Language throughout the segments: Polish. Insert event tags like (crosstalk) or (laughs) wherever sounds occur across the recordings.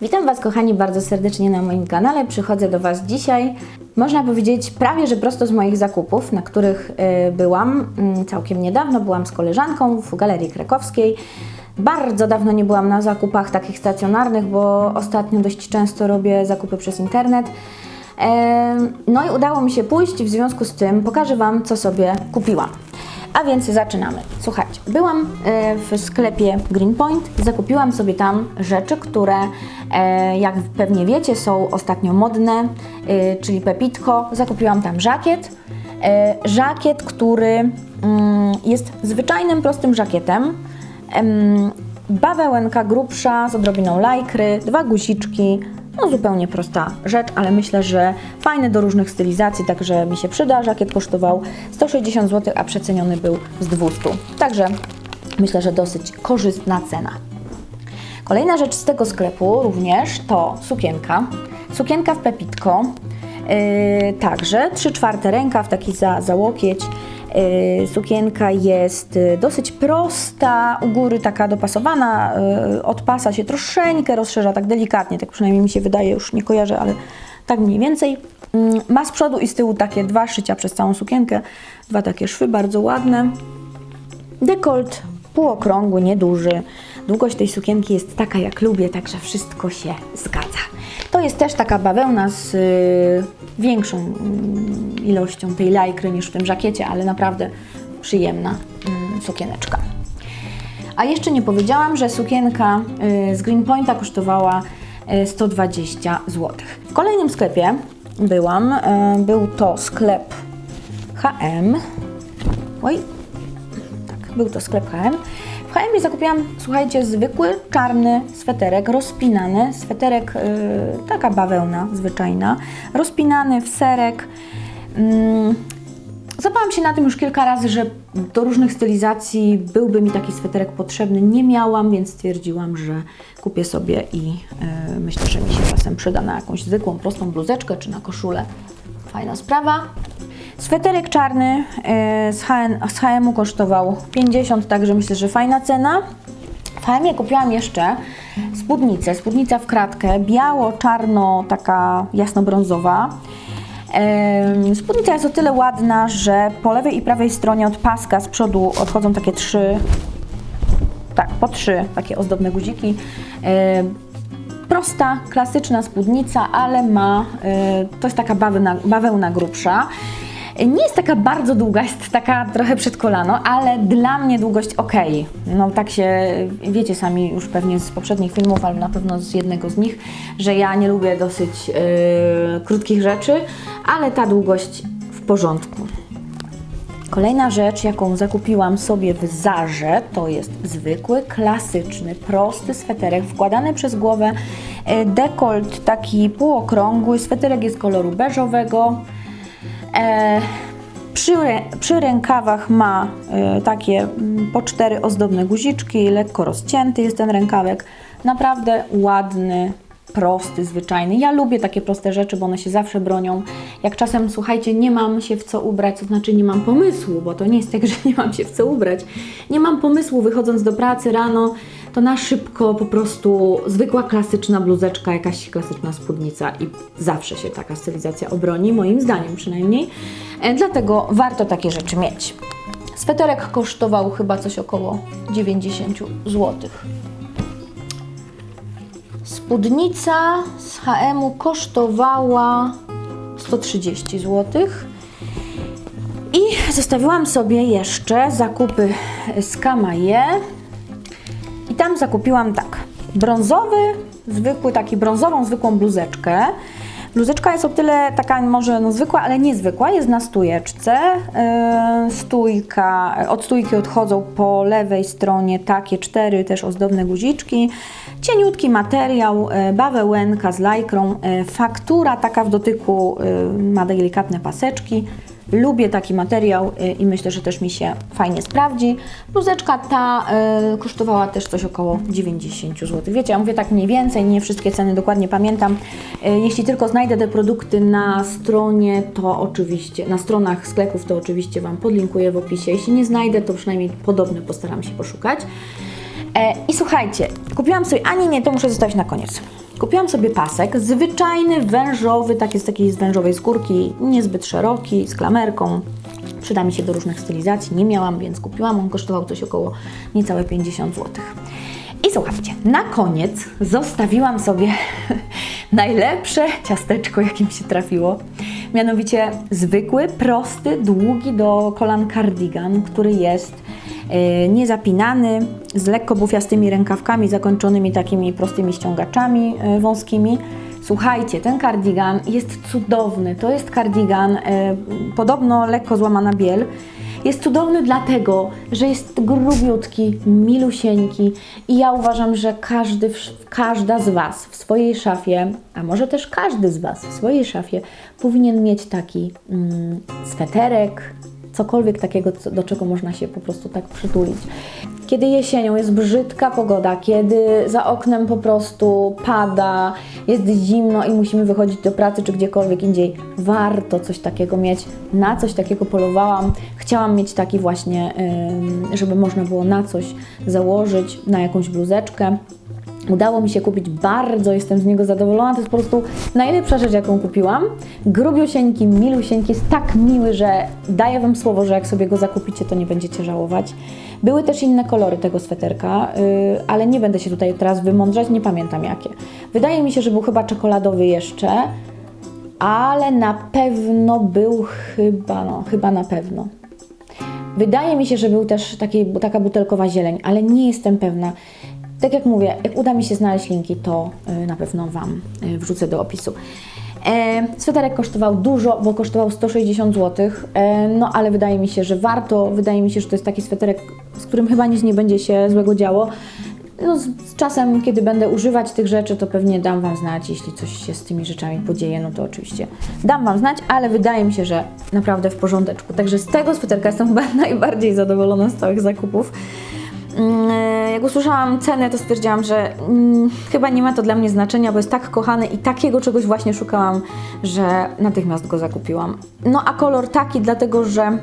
Witam Was, kochani, bardzo serdecznie na moim kanale. Przychodzę do Was dzisiaj, można powiedzieć, prawie że prosto z moich zakupów, na których y, byłam mm, całkiem niedawno. Byłam z koleżanką w Galerii Krakowskiej. Bardzo dawno nie byłam na zakupach takich stacjonarnych, bo ostatnio dość często robię zakupy przez internet. Em, No i udało mi się pójść, w związku z tym pokażę Wam, co sobie kupiłam. A więc zaczynamy. Słuchajcie, byłam e, w sklepie Greenpoint, zakupiłam sobie tam rzeczy, które, e, jak pewnie wiecie, są ostatnio modne, e, czyli Pepitko. Zakupiłam tam żakiet. Żakiet, który mm, jest zwyczajnym, prostym żakietem. Em, Bawełenka grubsza z odrobiną lajkry, dwa guziczki, no zupełnie prosta rzecz, ale myślę, że fajny do różnych stylizacji, także mi się przyda. Żakiet kosztował 160 zł, a przeceniony był z 200. Także myślę, że dosyć korzystna cena. Kolejna rzecz z tego sklepu również to sukienka. Sukienka w Pepitko. Yy, także 3 czwarte rękaw, taki za, za łokieć. Yy, sukienka jest yy, dosyć prosta, u góry taka dopasowana, od pasa się troszeczkę rozszerza, tak delikatnie, tak przynajmniej mi się wydaje, już nie kojarzę, ale tak mniej więcej. Yy, ma z przodu i z tyłu takie dwa szycia przez całą sukienkę, dwa takie szwy, bardzo ładne. Dekolt półokrągły, nieduży. Długość tej sukienki jest taka, jak lubię, także wszystko się zgadza. To jest też taka bawełna z y, większą mm, ilością tej lajkry niż w tym żakiecie, ale naprawdę przyjemna mm, sukieneczka. A jeszcze nie powiedziałam, że sukienka y, z Greenpointa kosztowała y, 120 zł. W kolejnym sklepie byłam, y, był to sklep H&M. Oj, tak, był to sklep H&M. H&M zakupiłam, słuchajcie, zwykły czarny sweterek, rozpinany, sweterek, yy, taka bawełna zwyczajna, rozpinany w serek. Mm, Zapałam się na tym już kilka razy, że do różnych stylizacji byłby mi taki sweterek potrzebny. Nie miałam, więc stwierdziłam, że kupię sobie i yy, myślę, że mi się czasem przyda na jakąś zwykłą, prostą bluzeczkę czy na koszulę. Fajna sprawa. Sweterek czarny yy, z H&M kosztował 50, także myślę, że fajna cena. W H&M kupiłam jeszcze spódnicę, spódnica w kratkę, biało-czarno, taka jasno-brązowa. Em, Spódnica jest o tyle ładna, że po lewej i prawej stronie od paska z przodu odchodzą takie trzy, tak, po trzy takie ozdobne guziki. Em, Prosta, klasyczna spódnica, ale ma, e, to jest taka bawełna, bawełna grubsza. Nie jest taka bardzo długa, jest taka trochę przed kolano, ale dla mnie długość ok. No tak się, wiecie sami już pewnie z poprzednich filmów, ale na pewno z jednego z nich, że ja nie lubię dosyć e, krótkich rzeczy, ale ta długość w porządku. Kolejna rzecz, jaką zakupiłam sobie w Zarze, to jest zwykły, klasyczny, prosty sweterek wkładany przez głowę. E, Dekolt taki półokrągły, sweterek jest koloru beżowego. E, przy, przy rękawach ma e, takie mm, po cztery ozdobne guziczki, lekko rozcięty jest ten rękawek. Naprawdę ładny, prosty, zwyczajny. Ja lubię takie proste rzeczy, bo one się zawsze bronią. Jak czasem, słuchajcie, nie mam się w co ubrać, to znaczy nie mam pomysłu, bo to nie jest tak, (laughs) że nie mam się w co ubrać. Nie mam pomysłu wychodząc do pracy rano, to na szybko po prostu zwykła klasyczna bluzeczka, jakaś klasyczna spódnica i zawsze się taka stylizacja obroni, moim zdaniem przynajmniej. E, dlatego warto takie rzeczy mieć. Sweterek kosztował chyba coś około 90 złotych. Spódnica z H&M kosztowała 130 zł. I zostawiłam sobie jeszcze zakupy z Kamaje. Zakupiłam tak, brązowy, zwykły, taki brązową, zwykłą bluzeczkę. Bluzeczka jest o tyle taka może no zwykła, ale niezwykła, jest na stójeczce. Yy, stójka, od stójki odchodzą po lewej stronie takie cztery też ozdobne guziczki. Cieniutki materiał, yy, bawełenka z lajkrą, yy, faktura taka w dotyku, yy, ma delikatne paseczki. Lubię taki materiał y, i myślę, że też mi się fajnie sprawdzi. Bluzeczka ta y, kosztowała też coś około 90 zł. Wiecie, ja mówię tak mniej więcej, nie wszystkie ceny dokładnie pamiętam. Y, jeśli tylko znajdę te produkty na stronie, to oczywiście, na stronach sklepów, to oczywiście Wam podlinkuję w opisie. Jeśli nie znajdę, to przynajmniej podobne postaram się poszukać. E, I słuchajcie, kupiłam sobie, a nie, nie, to muszę zostawić na koniec. Kupiłam sobie pasek, zwyczajny, wężowy, taki z takiej z wężowej skórki, niezbyt szeroki, z klamerką. Przyda mi się do różnych stylizacji, nie miałam, więc kupiłam. On kosztował coś około niecałe 50 zł. I słuchajcie, na koniec zostawiłam sobie (laughs) najlepsze ciasteczko, jakie mi się trafiło. Mianowicie zwykły, prosty, długi do kolan cardigan, który jest niezapinany, z lekko bufiastymi rękawkami zakończonymi takimi prostymi ściągaczami e, wąskimi. Słuchajcie, ten kardigan jest cudowny. To jest kardigan, e, podobno lekko złamana biel. Jest cudowny dlatego, że jest grubiutki, milusieńki i ja uważam, że każdy, każda z Was w swojej szafie, a może też każdy z Was w swojej szafie powinien mieć taki mm, sweterek, cokolwiek takiego, do czego można się po prostu tak przytulić. Kiedy jesienią jest brzydka pogoda, kiedy za oknem po prostu pada, jest zimno i musimy wychodzić do pracy czy gdziekolwiek indziej, warto coś takiego mieć. Na coś takiego polowałam. Chciałam mieć taki właśnie, żeby można było na coś założyć, na jakąś bluzeczkę. Udało mi się kupić bardzo, jestem z niego zadowolona. To jest po prostu najlepsza rzecz, jaką kupiłam. Grubiusieńki, milusieńki, jest tak miły, że daję Wam słowo, że jak sobie go zakupicie, to nie będziecie żałować. Były też inne kolory tego sweterka, yy, ale nie będę się tutaj teraz wymądrzać, nie pamiętam jakie. Wydaje mi się, że był chyba czekoladowy jeszcze, ale na pewno był chyba, no, chyba na pewno. Wydaje mi się, że był też taki, taka butelkowa zieleń, ale nie jestem pewna. Tak jak mówię, jak uda mi się znaleźć linki, to y, na pewno Wam y, wrzucę do opisu. E, sweterek kosztował dużo, bo kosztował 160 zł, e, no ale wydaje mi się, że warto. Wydaje mi się, że to jest taki sweterek, z którym chyba nic nie będzie się złego działo. No, z, z czasem, kiedy będę używać tych rzeczy, to pewnie dam Wam znać. Jeśli coś się z tymi rzeczami podzieje, no to oczywiście dam Wam znać, ale wydaje mi się, że naprawdę w porządeczku. Także z tego sweterka jestem chyba (laughs) najbardziej zadowolona z całych zakupów. Mm, Jak usłyszałam cenę, to stwierdziłam, że mm, chyba nie ma to dla mnie znaczenia, bo jest tak kochany i takiego czegoś właśnie szukałam, że natychmiast go zakupiłam. No a kolor taki, dlatego że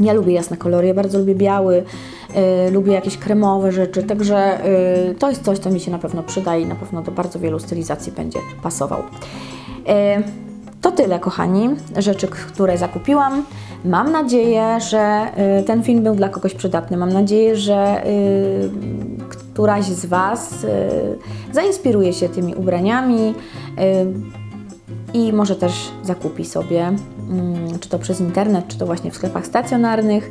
ja lubię jasne kolory, ja bardzo lubię biały, y, lubię jakieś kremowe rzeczy, także y, to jest coś, co mi się na pewno przyda i na pewno do bardzo wielu stylizacji będzie pasował. To tyle, kochani, rzeczy, które zakupiłam. Mam nadzieję, że y, ten film był dla kogoś przydatny. Mam nadzieję, że y, któraś z Was y, zainspiruje się tymi ubraniami i może też zakupi sobie, mm, czy to przez internet, czy to właśnie w sklepach stacjonarnych.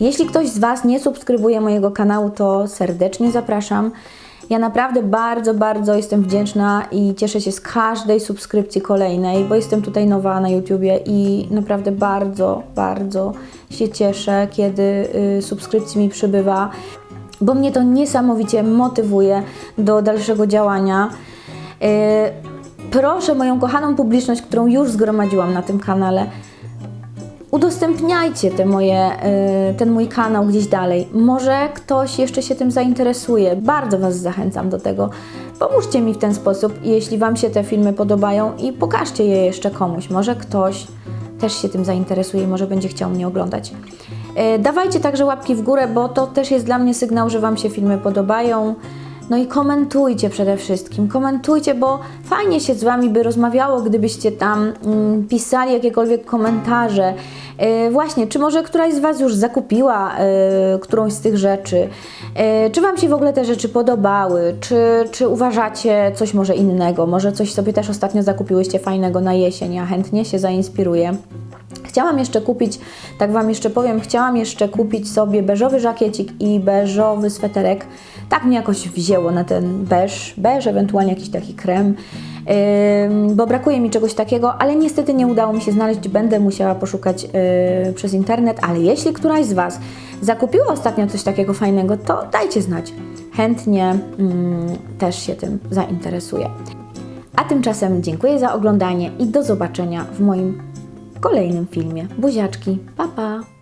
Jeśli ktoś z Was nie subskrybuje mojego kanału, to serdecznie zapraszam. Ja naprawdę bardzo, bardzo jestem wdzięczna i cieszę się z każdej subskrypcji kolejnej, bo jestem tutaj nowa na YouTubie i naprawdę bardzo, bardzo się cieszę, kiedy y, subskrypcji mi przybywa, bo mnie to niesamowicie motywuje do dalszego działania. E, Proszę moją kochaną publiczność, którą już zgromadziłam na tym kanale, udostępniajcie te moje, y, ten mój kanał gdzieś dalej. Może ktoś jeszcze się tym zainteresuje. Bardzo Was zachęcam do tego. Pomóżcie mi w ten sposób, jeśli Wam się te filmy podobają i pokażcie je jeszcze komuś. Może ktoś też się tym zainteresuje może będzie chciał mnie oglądać. Y, Dawajcie także łapki w górę, bo to też jest dla mnie sygnał, że Wam się filmy podobają. No i komentujcie przede wszystkim, komentujcie, bo fajnie się z Wami by rozmawiało, gdybyście tam mm, pisali jakiekolwiek komentarze. Yy, właśnie, czy może któraś z Was już zakupiła yy, którąś z tych rzeczy? Yy, czy Wam się w ogóle te rzeczy podobały? Czy, czy uważacie coś może innego? Może coś sobie też ostatnio zakupiłyście fajnego na jesień? Ja chętnie się zainspiruję. Chciałam jeszcze kupić, tak Wam jeszcze powiem, chciałam jeszcze kupić sobie beżowy żakiecik i beżowy sweterek. Tak mnie jakoś wzięło na ten beż, beż, ewentualnie jakiś taki krem, Ym, bo brakuje mi czegoś takiego, ale niestety nie udało mi się znaleźć. Będę musiała poszukać yy, przez internet, ale jeśli któraś z Was zakupiła ostatnio coś takiego fajnego, to dajcie znać. Chętnie mm, też się tym zainteresuję. A tymczasem dziękuję za oglądanie i do zobaczenia w moim kolejnym filmie. Buziaczki, pa pa!